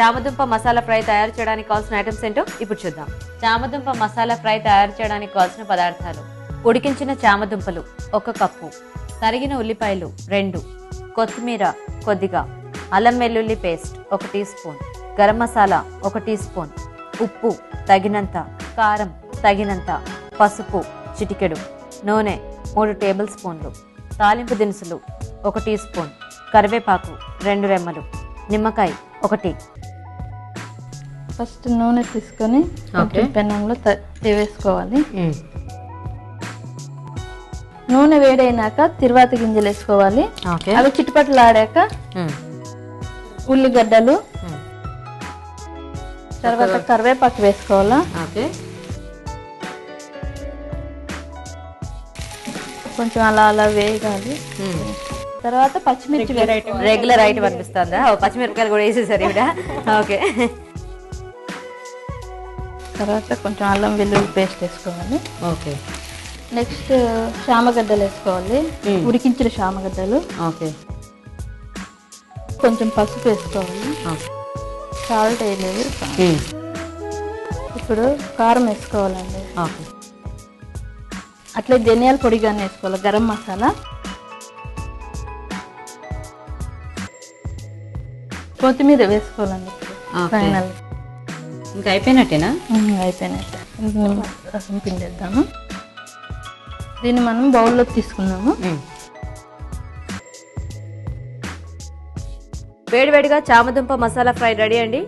చామదుంప masala fry తయారు చేయడానికి కావాల్సిన ఐటమ్స్ ఏంటో ఇప్పుడు చూద్దాం. చామదుంప మసాలా ఫ్రై తయారు చేయడానికి కావాల్సిన పదార్థాలు. ఉడికించిన చామదుంపలు ఒక కప్పు. తరిగిన ఉల్లిపాయలు రెండు. కొత్తిమీర కొద్దిగా. అల్లం వెల్లుల్లి పేస్ట్ ఒక టీ స్పూన్ గరం మసాలా ఒక టీ స్పూన్ ఉప్పు తగినంత. కారం తగినంత. పసుపు చిటికెడు. నూనె మూడు టేబుల్ స్పూన్లు తాలింపు దినుసులు ఒక టీ స్పూన్ కరివేపాకు రెండు రెమ్మలు. నిమ్మకాయ ఒకటి. ఫస్ట్ నూనె తీసుకొని పెనంలో వేసుకోవాలి నూనె వేడైనాక తిరువాత గింజలు వేసుకోవాలి. అవి చిట్టుపట్లు ఆడాక ఉల్లిగడ్డలు తర్వాత కరివేపాకు వేసుకోవాలా. కొంచెం అలా అలా వేయగాలి తర్వాత పచ్చిమిర్చి. రెగ్యులర్ ఐటమ్ అనిపిస్తుందా? పచ్చిమిరపకాయలు కూడా వేసేసారు ఇవిడ ఓకే. తర్వాత కొంచెం అల్లం వెల్లుల్లి పేస్ట్ వేసుకోవాలి. ఓకే. నెక్స్ట్ శామగడ్డలు వేసుకోవాలి. ఉడికించిన శామగడ్డలు ఓకే. కొంచెం పసుపు వేసుకోవాలి. సాల్ట్ వేయలేదు ఇప్పుడు కారం వేసుకోవాలండి. అట్లే ధనియాల పొడి కానీ వేసుకోవాలి. గరం మసాలా. కొత్తిమీర వేసుకోవాలండి. ఇప్పుడు ఓకే. ఫైనల్ ఇంకా అయిపోయినట్టేనా? అయిపోయినట్టు. రసం పిండేద్దాము. దీన్ని మనం బౌల్లో తీసుకున్నాము. వేడివేడిగా చామదుంప మసాలా ఫ్రై రెడీ అండి.